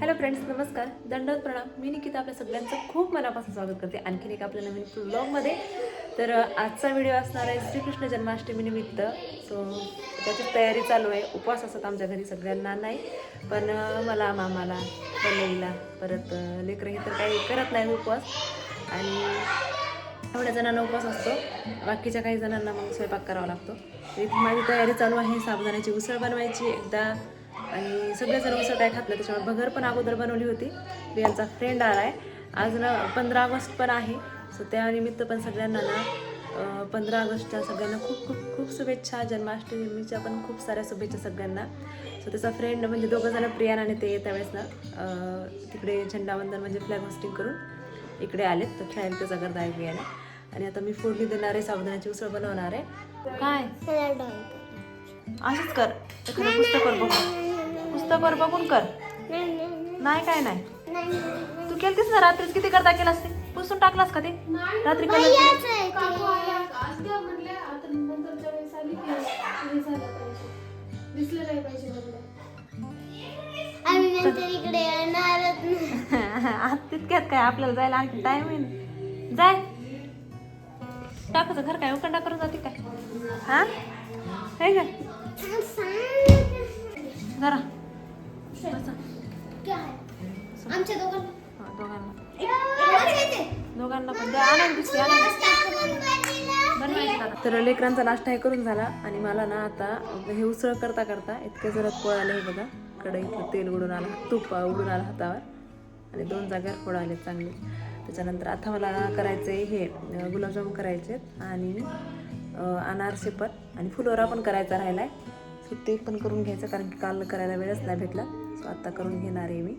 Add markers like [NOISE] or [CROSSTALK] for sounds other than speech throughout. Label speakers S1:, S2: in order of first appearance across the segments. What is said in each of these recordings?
S1: Hello friends नमस्कार. दंडवत प्रणाम. मी निकिता आपल्या सगळ्यांचं खूप मनापासून स्वागत करते. आणखीन एक आपल्या नवीन ब्लॉगमध्ये तर आजचा व्हिडिओ असणार आहे श्रीकृष्ण जन्माष्टमी निमित्त. सो त्याची तयारी चालू आहे. उपवास असतात आमच्या घरी सगळ्यांना नाही. पण मला मामाला पल्लवीला परत अ, लेकरं हे तर काही करत नाही उपवास. आणि एवढ्या जणांना उपवास असतो. बाकीच्या काही जणांना मग स्वयंपाक करावा लागतो. इथे माझी तयारी चालू आहे. साबुदाण्याची उसळ बनवायची एकदा. आणि सगळेजण उसळ काय खात नाही त्याच्यामुळे भगर पण अगोदर बनवली होती. यांचा फ्रेंड आला आहे आज ना पंधरा ऑगस्ट पण आहे. सो त्यानिमित्त पण सगळ्यांना ना पंधरा ऑगस्टच्या सगळ्यांना खूप खूप खूप शुभेच्छा. जन्माष्टमीच्या पण खूप साऱ्या शुभेच्छा सगळ्यांना. सो त्याचा फ्रेंड म्हणजे दोघं जण प्रियान आणि ते त्यावेळेस ना तिकडे झेंडावंदन म्हणजे फ्लॅग होस्टिंग करून इकडे आलेत. तर खेळायला त्याचा गर्दा आहे प्रियाने आणि आता मी फोडणी देणार आहे साबुदाण्याची उसळ बनवणार आहे. काय? असंच कर. एखादं पुस्तकावर बघून. पुस्तकावर बघून कर. नाही काय नाही. तू केलतीस ना रात्रीच? किती करता केलास ते पुसून टाकलास का ते? रात्री कलर
S2: काकू आल्या [LAUGHS]
S1: तितक्यात काय आपल्याला जायला आणखी टाइम आहे ना. जाय. टाकायचं घर काय? उकडा करून जाते काय? हा? हे काय जरा.
S3: आमच्या दोघांना.
S1: दोघांना. पण द्या. आनंद दिसते आनंद बनवायचं तर लेकरांचा नाश्ता हे करून झाला आणि मला ना आता हे उसळ करता करता इतके जरात पोळ आले हे बघा. कढईतलं तेल उडून आलं तूप उडून आला हातावर. आणि दोन जागेवर फोड आले चांगले. त्याच्यानंतर आता मला करायचे हे गुलाबजाम करायचे आणि अनारसे पण आणि फुलोरा पण करायचा राहिला आहे सो ते पण करून घ्यायचं कारण की काल करायला वेळच नाही भेटला. सो आत्ता करून घेणार आहे मी.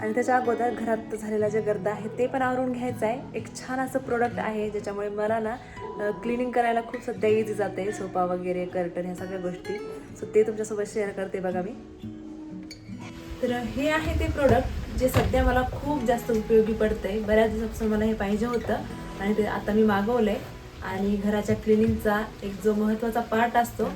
S1: आणि त्याच्या अगोदर घरात झालेला जे गर्दा आहे ते पण आवरून घ्यायचं आहे एक छान असं प्रोडक्ट आहे ज्याच्यामुळे मला ना क्लिनिंग करायला खूप सध्या इझी जाते सोफा वगैरे कर्टन ह्या सगळ्या गोष्टी. सो ते तुमच्यासोबत शेअर करते बघा मी. तर हे आहे ते प्रोडक्ट जे सध्या मला खूप जास्त उपयोगी पडतंय. बऱ्याच दिवसापासून मला हे पाहिजे होतं आणि ते आता मी मागवलं आहे आणि घराच्या क्लिनिंगचा एक जो महत्त्वाचा पार्ट असतो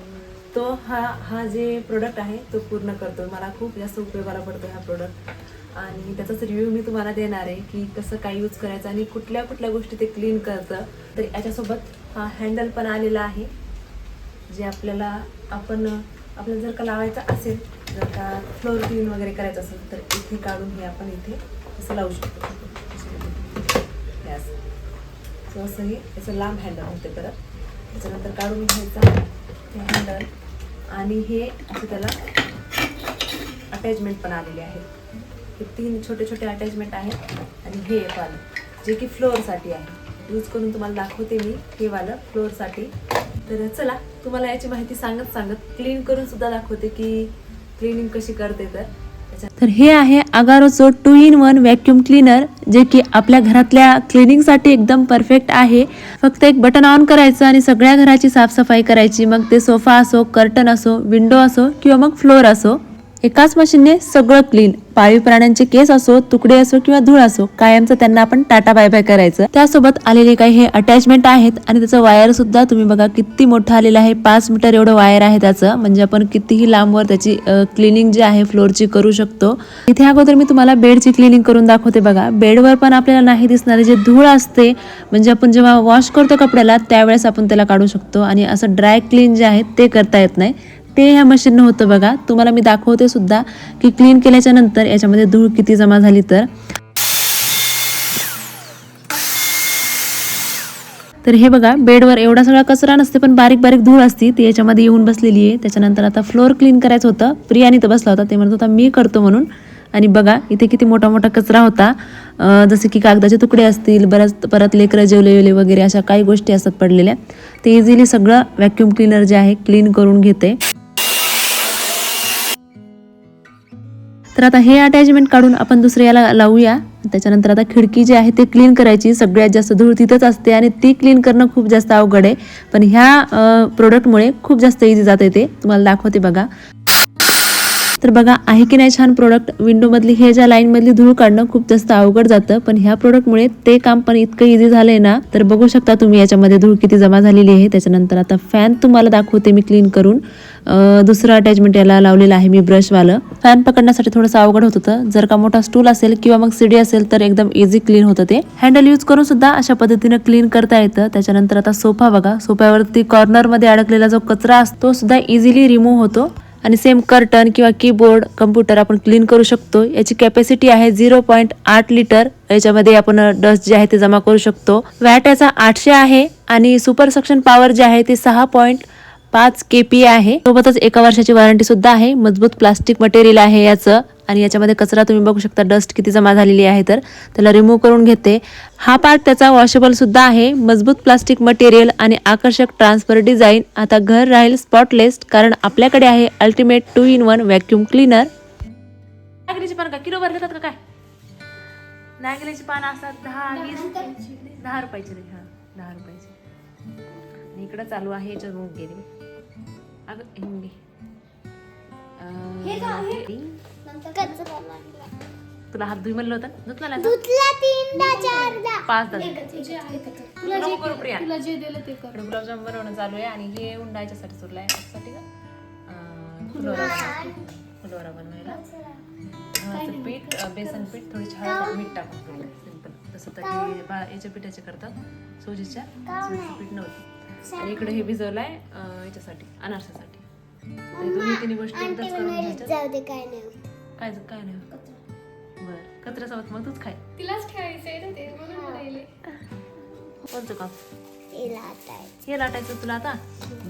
S1: तो हा हा जे प्रोडक्ट आहे तो पूर्ण करतो मला खूप जास्त उपयोगाला पडतो हा प्रोडक्ट आणि त्याचाच रिव्ह्यू मी तुम्हाला देणार आहे की कसं काय यूज करायचं आणि कुठल्या कुठल्या गोष्टी ते क्लीन करतं. तर याच्यासोबत हा हँडल पण आलेला आहे जे आपल्याला आपण आपल्याला जर का लावायचं असेल जर का फ्लोर क्लीन वगैरे करायचं असेल तर इथे काढून हे आपण इथे असं लावू शकतो. हे असं सो असं हे याचं लांब हँडल होते परत. त्याच्यानंतर काढून घ्यायचा हे हँडल आणि हे असं त्याला अटॅचमेंट पण आलेले आहेत. हे तीन छोटे छोटे अटॅचमेंट आहेत. आणि हे एक वालं जे की फ्लोअरसाठी आहे. यूज करून तुम्हाला दाखवते मी हे वालं फ्लोअरसाठी तर चला तुम्हाला याची माहिती सांगत सांगत क्लीन करून सुद्धा दाखवते की क्लिनिंग कशी करते तर.
S4: तर हे आहे अगारोचं two in one vacuum cleaner जे की आपल्या घरातल्या क्लिनिंगसाठी एकदम परफेक्ट आहे. फक्त एक बटन ऑन करायचं आणि सगळ्या घराची साफसफाई करायची. मग ते सोफा असो कर्टन असो विंडो असो किंवा मग फ्लोअर असो. एकाच मशीनने सगळं क्लीन पाळीव प्राण्यांचे केस असो तुकडे असो किंवा धूळ असो कायमचं त्यांना आपण टाटा बाय बाय करायचं. त्यासोबत आलेले काही हे अटॅचमेंट आहेत आणि त्याचं वायर सुद्धा तुम्ही बघा किती मोठं आलेलं आहे. पाच मीटर एवढं वायर आहे त्याचं. म्हणजे आपण कितीही लांबवर त्याची क्लिनिंग जी आहे फ्लोरची करू शकतो. इथे अगोदर मी तुम्हाला बेडची क्लिनिंग करून दाखवते बघा. बेडवर पण आपल्याला नाही दिसणारे जे धूळ असते. म्हणजे आपण जेव्हा वॉश करतो कपड्याला त्यावेळेस आपण त्याला काढू शकतो. आणि असं ड्राय क्लीन जे आहे ते करता येत नाही. ते ह्या मशीननं होतं बघा. तुम्हाला मी दाखवते सुद्धा की क्लीन केल्याच्यानंतर याच्यामध्ये धूळ किती जमा झाली तर. तर हे बघा बेडवर एवढा सगळा कचरा नसते पण बारीक बारीक धूळ असती ती याच्यामध्ये येऊन बसलेली आहे. त्याच्यानंतर आता फ्लोअर क्लीन करायचं होतं. प्रियाने तर बसला होता ते म्हणत होता मी करतो म्हणून. आणि बघा इथे किती मोठा मोठा कचरा होता. जसे की कागदाचे तुकडे असतील बऱ्याच परत लेकरं जेवले वेवले वगैरे अशा काही गोष्टी असतात पडलेल्या. ते इझिली सगळं व्हॅक्यूम क्लीनर जे आहे क्लीन करून घेते. तर आता हे अटॅचमेंट काढून आपण दुसऱ्या याला लावूया. त्याच्यानंतर आता खिडकी जी आहे ते क्लीन करायची. सगळ्यात जास्त धूळ तिथंच असते आणि ती क्लीन करणं खूप जास्त अवघड आहे. पण ह्या प्रोडक्टमुळे खूप जास्त इझी जाते ते तुम्हाला दाखवते बघा.
S1: तर बघा आहे की नाही छान प्रोडक्ट विंडोमधली हे ज्या लाईनमधली धूळ काढणं खूप जास्त अवघड जातं पण ह्या प्रोडक्टमुळे ते काम पण इतकं इझी झालंय ना तर बघू शकता तुम्ही याच्यामध्ये धूळ किती जमा झालेली आहे. त्याच्यानंतर आता फॅन तुम्हाला दाखवते मी क्लीन करून. दुसरं अटॅचमेंट याला लावलेलं आहे मी ब्रशवालं फॅन पकडण्यासाठी थोडंसं अवघड होत होतं. जर का मोठा स्टूल असेल किंवा मग सीडी असेल तर एकदम इझी क्लीन होतं ते. हँडल यूज करून सुद्धा अशा पद्धतीनं क्लीन करता येतं. त्याच्यानंतर आता सोफा बघा. सोफ्यावरती कॉर्नरमध्ये अडकलेला जो कचरा असतो सुद्धा इझिली रिमूव्ह होतो. आणि सेम कर्टन किंवा कीबोर्ड कम्प्युटर आपण क्लीन करू शकतो. याची कॅपॅसिटी आहे झिरो पॉईंट आठ लिटर याच्यामध्ये आपण डस्ट जे आहे ते जमा करू शकतो. वॅट याचा आठशे आहे आणि सुपर सक्शन पॉवर जे आहे ते सहा पॉईंट पाच के पी आहे. सोबतच एका वर्षाची वॉरंटी सुद्धा आहे. मजबूत प्लास्टिक मटेरियल आहे याचं. आणि याच्यामध्ये कचरा तुम्ही बघू शकता डस्ट किती जमा झालेली आहे तर. त्याला रिमूव्ह करून घेते. हा पार्ट त्याचा वॉशेबल सुद्धा आहे. मजबूत प्लास्टिक मटेरियल आणि आकर्षक ट्रान्सफर डिझाईन आता घर राहील स्पॉटलेस कारण आपल्याकडे आहे ultimate two in one vacuum cleaner
S3: नागलीची पान का? किलो का काय? नागलीची पानं असतात दहा वीस दहा रुपयाची रे. हा दहा रुपयाची. इकडं चालू आहे याच्यात मूग गेली अगं हे
S5: कचरा लागला.
S3: तुला हात धुई म्हणलं होतं? धुतला ना
S5: धुतला तीनदा चारदा.
S3: पाच दात
S2: जे आहे ते कर. तुला जे
S3: नको करू प्रिया.
S2: तुला जे दिलं ते कर.
S3: इकडे गुलाबजाम बनवणं चालू आहे आणि हे उंडायच्यासाठी सुरला आहे कशासाठी का? अं, फुलोरा बनवायला. फुलोरा बनवायला गव्हाचं पीठ अं, बेसन पीठ थोडी हळद मीठ टाकून सिंपल तसं तर हे बा याच्या पिठाचे करतात सोजीच्या. सोजीचं पीठ नव्हतं. आणि इकडे हे भिजवलंय अं, याच्यासाठी अनारसासाठी. तर हे दोन्ही तिन्ही गोष्टी एकदाच करून घ्यायच्या.
S5: जाऊ दे काय नाही.
S3: काय काय नाही. बर कचऱ्यासोबत मग तूच खाय.
S2: तिलाच ठेवायचंय ना ते म्हणून राहिले
S3: कोणतं काम. हे लाटायचं. तुला आता?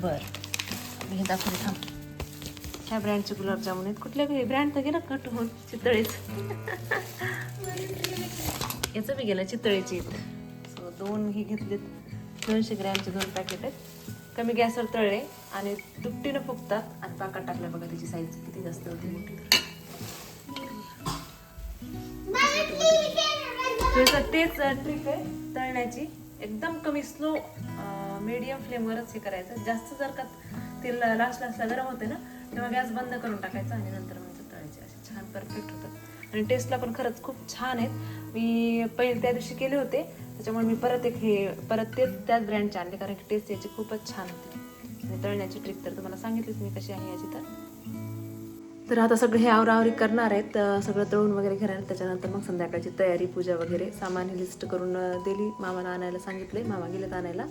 S3: बर. मी हे दाखवते थांब. ह्या ब्रँडचे गुलाबजामुन आहेत. कुठल्या बी? ब्रँड तर गेला कट होऊन. चितळेच. याचं बी गेलं चितळेचे सो दोन हे घेतलेत. दोनशे ग्रॅमचे दोन पॅकेट आहेत. कमी गॅसवर तळले आणि दुपटीनं फुगतात आणि पाकात टाकल्या बघा त्याची साईज किती जास्त होती मोठी तेच ट्रिक आहे तळण्याची. एकदम कमी स्लो मीडियम फ्लेमवरच हे करायचं. जास्त जर का तेल लास्ट लास्टला गरम होते ना तेव्हा गॅस बंद करून टाकायचा आणि नंतर मग ते तळायचे. असे छान परफेक्ट होतात. आणि टेस्टला पण खरंच खूप छान आहेत. मी पहिले त्या दिवशी केले होते. त्याच्यामुळे मी परत एक हे परत तेच त्याच ब्रँडचे आणले. कारण की टेस्ट याची खूपच छान होती. आणि तळण्याची ट्रिक तर तुम्हाला सांगितलीच मी कशी आहे याची तर. तर आता सगळे हे आवरावरी करणार आहेत सगळं तळून वगैरे घेणार. त्याच्यानंतर मग संध्याकाळची तयारी पूजा वगैरे सामान लिस्ट करून दिली. मामाला आणायला सांगितले मामा गेलेत आणायला.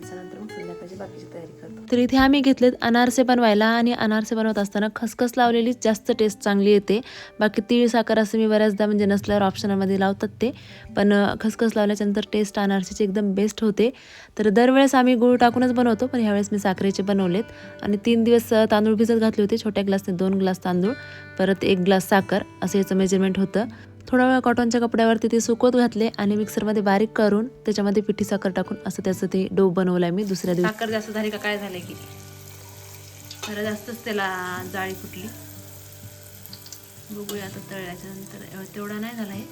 S3: त्याच्यानंतर मग संध्याकाळची बाकीची तयारी करतो.
S1: तर इथे आम्ही घेतलेत अनारसे बनवायला आणि अनारसे बनवत असताना खसखस लावलेली जास्त टेस्ट चांगली येते. बाकी तीळ साखर असं मी बऱ्याचदा म्हणजे नसल्यावर ऑप्शनमध्ये लावतात ते. पण खसखस लावल्याच्यानंतर टेस्ट अनारसेची एकदम बेस्ट होते. तर दरवेळेस आम्ही गूळ टाकूनच बनवतो पण ह्यावेळेस मी साखरेचे बनवलेत. आणि तीन दिवस तांदूळ भिजत घातले होते छोट्या ग्लासने दोन ग्लास तांदूळ परत एक ग्लास साखर असं याचं मेजरमेंट होतं. थोडा वेळ कॉटनच्या कपड्यावरती ते सुकवत घातले आणि मिक्सरमध्ये बारीक करून त्याच्यामध्ये पिठी साखर टाकून असं त्याचं ते डो बनवलं मी दुसऱ्या दिवशी.
S3: साखर जास्त झाली का काय झालं की? खरं जास्तच त्याला जाळी फुटली. बघूया आता तळल्याच्या नंतर. तेवढा नाही झाला आहे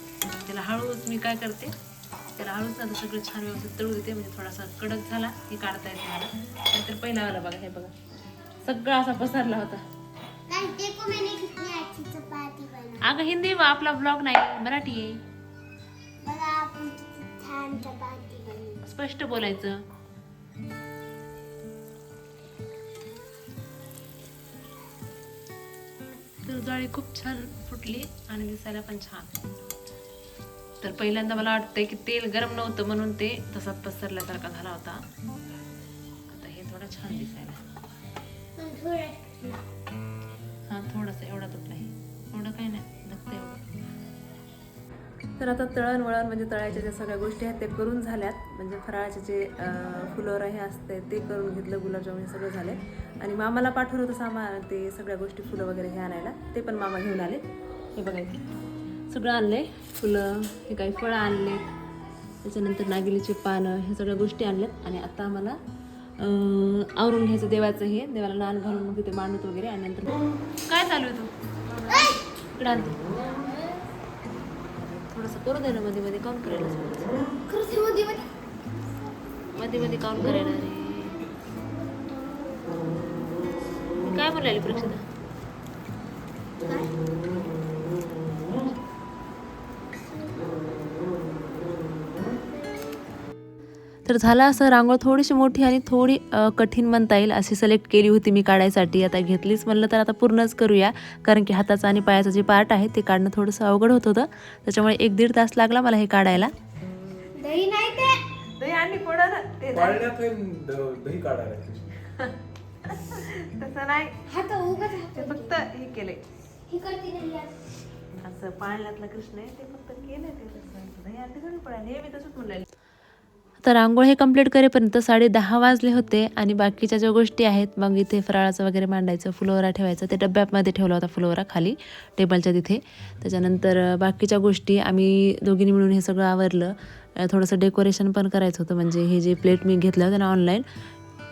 S3: त्याला हळूच मी काय करते त्याला हळूच आता सगळं छान व्यवस्थित तळू देते. म्हणजे थोडासा कडक झाला की काढता येते मला नाहीतर पहिला आला बघा हे बघा. सगळा असा पसरला होता. अगं हिंदी आपला ब्लॉग नाही मराठी आहे स्पष्ट बोलायचं। तर जाळी खूप छान फुटली आणि दिसायला पण छान. तर पहिल्यांदा मला वाटतंय की तेल गरम नव्हतं म्हणून ते तसाच पसरल्यासारखा झाला होता. आता हे थोडं छान दिसायला.
S1: तर आता तळणवळण म्हणजे तळायच्या ज्या सगळ्या गोष्टी आहेत ते करून झाल्यात. म्हणजे फराळाचे जे फुलोर फुलोरा हे असते ते करून घेतलं गुलाबजामुन हे सगळं झाले. आणि मामाला पाठवलं होतं सामा ते सगळ्या गोष्टी फुलं वगैरे हे आणायला. ते पण मामा घेऊन आले. हे बघायचं सगळं आणले फुलं हे काही फळं आणले. त्याच्यानंतर नागिलीची पानं हे सगळ्या गोष्टी आणल्यात. आणि आता आम्हाला आवरून घ्यायचं देवाचं हे. देवाला नान घालून मग तिथे मांडत वगैरे. आणि नंतर
S3: काय चालू आहे तू? इकडं आणते थोडंसं करू दे ना मध्ये मध्ये काउंट करायला.
S5: खरंच हे मध्ये मध्ये?
S3: मध्ये मध्ये काउंट करायला रे. काय बोलायला प्रक्षिता
S1: तर झालं असं रांगोळ थोडीशी मोठी आणि थोडी कठीण म्हणता येईल अशी सिलेक्ट केली होती मी काढायसाठी. आता घेतलीच म्हणलं तर आता पूर्णच करूया कारण की हाताचं आणि पायाचं जे पार्ट आहे ते काढणं थोडंसं अवघड होत होतं. त्याच्यामुळे एक दीड तास लागला मला हे काढायला.
S5: नाही
S3: नाही. [LAUGHS] तसं नाही. फक्त हे केलंय
S5: ही नाही यार.
S3: असं पाळण्यातलं कृष्ण आहे ते फक्त केलंय ते तसं. दही अंडी थोडी पडायला हे मी तसंच म्हणलं
S1: तर रांगोळ हे कंप्लीट करेपर्यंत साडे दहा वाजले होते आणि बाकीच्या ज्या गोष्टी आहेत मग इथे फराळाचं वगैरे मांडायचं फुलोरा ठेवायचं ते डब्यामध्ये ठेवला होता फुलोरा खाली टेबलच्या तिथे. त्याच्यानंतर बाकीच्या गोष्टी आम्ही दोघींनी मिळून हे सगळं आवरलं. थोडंसं डेकोरेशन पण करायचं होतं म्हणजे हे जे प्लेट मी घेतलं होतं ना ऑनलाईन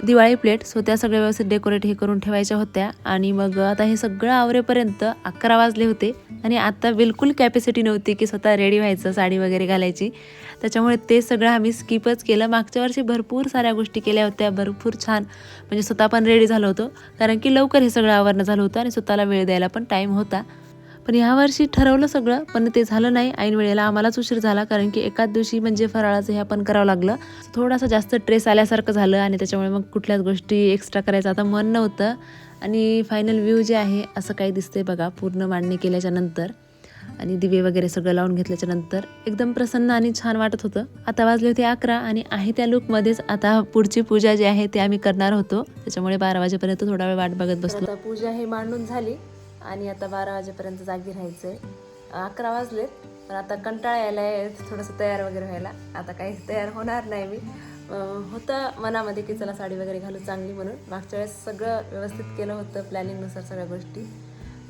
S1: दिवाळी प्लेट सो त्या सगळ्या व्यवस्थित डेकोरेट हे करून ठेवायच्या होत्या. आणि मग आता हे सगळं आवरेपर्यंत अकरा वाजले होते. आणि आता बिलकुल कॅपॅसिटी नव्हती की स्वतः रेडी व्हायचं साडी वगैरे घालायची. त्याच्यामुळे ते सगळं आम्ही स्किपच केलं. मागच्या वर्षी भरपूर साऱ्या गोष्टी केल्या होत्या भरपूर छान. म्हणजे स्वतः पण रेडी झालो होतो. कारण की लवकर हे सगळं आवरणं झालं होतं आणि स्वतःला वेळ द्यायला पण टाईम होता. पण यावर्षी ठरवलं सगळं पण ते झालं नाही. ऐन वेळेला आम्हालाच उशीर झाला कारण की एकाच दिवशी म्हणजे फराळाचं हे आपण करावं लागलं. थोडासा जास्त ट्रेस आल्यासारखं झालं आणि त्याच्यामुळे मग कुठल्याच गोष्टी एक्स्ट्रा करायचं आता मन नव्हतं. आणि फायनल व्ह्यू जे आहे असं काही दिसतंय बघा पूर्ण मांडणी केल्याच्यानंतर. आणि दिवे वगैरे सगळं लावून घेतल्याच्या नंतर. एकदम प्रसन्न आणि छान वाटत होतं. आता वाजले होते अकरा आणि आहे त्या लुकमध्येच आता पुढची पूजा जी आहे ते आम्ही करणार होतो. त्याच्यामुळे बारा वाजेपर्यंत थोडा वेळ वाट बघत
S3: बसतो पूजा हे मांडून झाली. आणि आता बारा वाजेपर्यंत जागी राहायचंय. अकरा वाजलेत पण आता कंटाळा यायलाय थोडंसं तयार वगैरे व्हायला. आता काही तयार होणार नाही मी. होतं मनामध्ये की चला साडी वगैरे घालू चांगली म्हणून. मागच्या वेळेस सगळं व्यवस्थित केलं होतं प्लॅनिंगनुसार सगळ्या गोष्टी.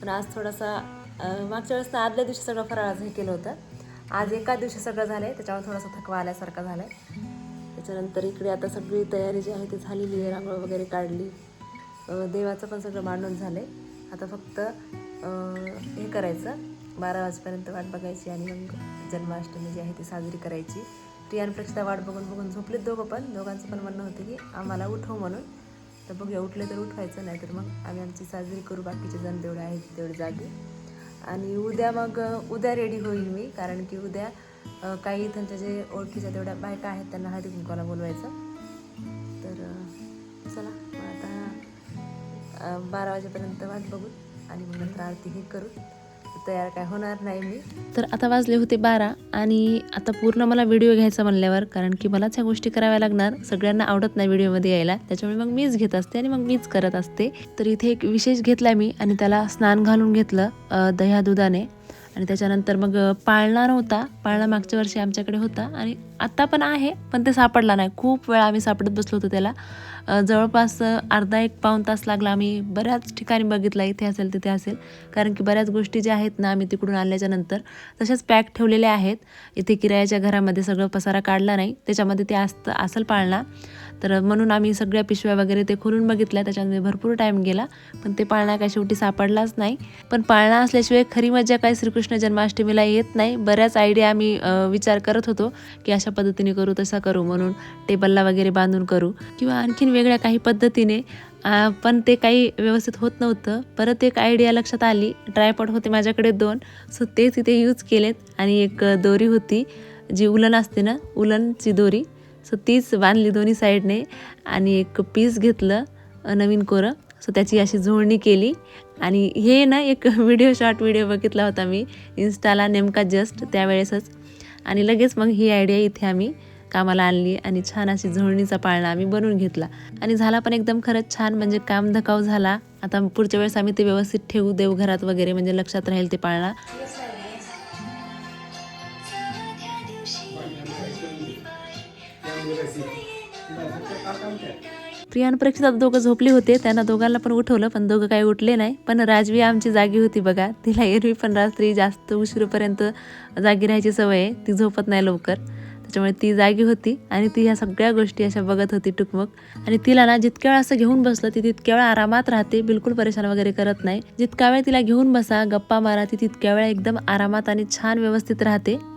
S3: पण आज थोडासा मागच्या वेळेस तर आदल्या दिवशी सगळं फराळाचं हे केलं होतं. आज एका दिवशी सगळं झालं आहे त्याच्यामुळे थोडासा थकवा आल्यासारखा झाला आहे त्याच्यानंतर इकडे आता सगळी तयारी जी आहे ती झालेली आहे रांगोळ वगैरे काढली. देवाचं पण सगळं मांडून झालं आहे आता फक्त हे करायचं. बारा वाजेपर्यंत वाट बघायची आणि मग जन्माष्टमी जी आहे ती साजरी करायची. प्रियान प्रक्षिता वाट बघून बघून झोपलेत दोघं पण. दोघांचं पण म्हणणं होतं की आम्हाला उठव म्हणून. तर बघूया उठले तर उठवायचं नाही तर मग आम्ही आमची साजरी करू. बाकीचे जण तेवढे आहेत तेवढे जागे. आणि उद्या मग उद्या रेडी होईल मी. कारण की उद्या काही त्यांच्या जे ओळखीच्या तेवढ्या बायका आहेत त्यांना हळदी कुंकवाला बोलवायचं. तर चला. बारा वाजेपर्यंत वाट बघू आणि मग नंतर आरती हे करू तयार काय होणार नाही मी.
S1: तर आता वाजले होते बारा आणि आता पूर्ण मला व्हिडिओ घ्यायचा म्हणल्यावर कारण की मलाच ह्या गोष्टी कराव्या लागणार. सगळ्यांना आवडत नाही व्हिडिओमध्ये यायला त्याच्यामुळे मग मीच घेत असते आणि मग मीच करत असते. तर इथे एक विशेष घेतला मी आणि त्याला स्नान घालून घेतलं दह्या दुधाने आणि त्याच्यानंतर मग पाळणा नव्हता. पाळणा मागच्या वर्षी आमच्याकडे होता. आणि आत्ता पण आहे पण ते सापडला नाही. खूप वेळा आम्ही सापडत बसलो होतो त्याला. जवळपास अर्धा एक पाऊण तास लागला आम्ही बऱ्याच ठिकाणी बघितला. इथे असेल तिथे असेल. कारण की बऱ्याच गोष्टी ज्या आहेत ना आम्ही तिकडून आणल्याच्या नंतर तशाच पॅक ठेवलेल्या आहेत. इथे किरायाच्या घरामध्ये सगळं पसारा काढला नाही. त्याच्यामध्ये ते असतं असेल पाळणा. तर म्हणून आम्ही सगळ्या पिशव्या वगैरे ते खोलून बघितल्या. त्याच्यामध्ये भरपूर टाईम गेला. पण ते पाळणा काय शेवटी सापडलाच नाही. पण पाळणा असल्याशिवाय खरी मजा काय श्रीकृष्ण जन्माष्टमीला येत नाही. बऱ्याच आयडिया आम्ही विचार करत होतो की अशा पद्धतीने करू तसा करू म्हणून टेबलला वगैरे बांधून करू. किंवा आणखीन वेगळ्या काही पद्धतीने पण ते काही व्यवस्थित होत नव्हतं. परत एक आयडिया लक्षात आली. ट्रायपॉड होते माझ्याकडे दोन. सो ते तिथे यूज केलेत. आणि एक दोरी होती जी उलन असते ना उलनची दोरी. सो तीच बांधली दोन्ही साईडने आणि एक पीस घेतलं नवीन कोरं. सो त्याची अशी जोडणी केली. आणि हे ना एक व्हिडिओ शॉर्ट व्हिडिओ बघितला होता मी. इन्स्टाला नेमका जस्ट त्यावेळेसच. आणि लगेच मग ही आयडिया इथे आम्ही कामाला आणली आणि छान अशी झोडणीचा पाळणा आम्ही बनवून घेतला. आणि झाला पण एकदम खरंच छान म्हणजे काम धकाव झाला. आता पुढच्या वेळेस आम्ही ते व्यवस्थित ठेवू देवघरात वगैरे म्हणजे लक्षात राहील ते पाळणा. प्रियान परीक्षेत दोघं झोपले होते त्यांना दोघांना पण उठवलं पण दोघं काही उठले नाही. पण राजवी आमची जागी होती बघा. तिला एरवी पण रात्री जास्त उशिरापर्यंत जागी राहायची सवय आहे. ती झोपत नाही लवकर. त्याच्यामुळे ती जागी होती आणि ती ह्या सगळ्या गोष्टी अशा बघत होती टुकमक. आणि तिला ना जितक्या वेळ असं घेऊन बसलं ती तितक्या वेळ आरामात राहते बिलकुल परेशान वगैरे करत नाही. जितका वेळ तिला घेऊन बसा गप्पा मारा ती तितक्या वेळ एकदम आरामात आणि छान व्यवस्थित राहते.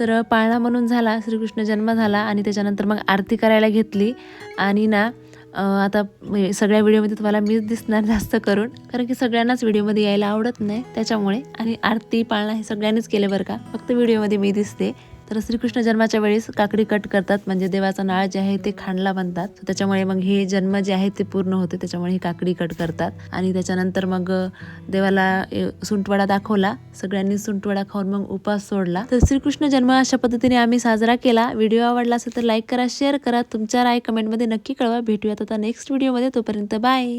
S1: तर पाळणा म्हणून झाला श्रीकृष्ण जन्म झाला आणि त्याच्यानंतर मग आरती करायला घेतली. आणि ना आता म्हणजे सगळ्या व्हिडिओमध्ये तुम्हाला मीच दिसणार जास्त करून कारण की सगळ्यांनाच व्हिडिओमध्ये यायला आवडत नाही त्याच्यामुळे. आणि आरती पाळणा हे सगळ्यांनीच केले बरं का. फक्त व्हिडिओमध्ये मी दिसते. तर श्रीकृष्ण जन्माच्या वेळेस काकडी कट करतात म्हणजे देवाचा नाळ जे आहे ते खांडला बनतात त्याच्यामुळे मग हे जन्म जे आहे ते पूर्ण होते त्याच्यामुळे ही काकडी कट करतात. आणि त्याच्यानंतर मग देवाला सुंटवाडा दाखवला. सगळ्यांनी सुंटवाडा खाऊन मग उपास सोडला. तर श्रीकृष्ण जन्म अशा पद्धतीने आम्ही साजरा केला. व्हिडिओ आवडला असेल तर लाईक करा शेअर करा. तुमच्या राय कमेंटमध्ये नक्की कळवा. भेटूयात आता नेक्स्ट व्हिडिओमध्ये तोपर्यंत बाय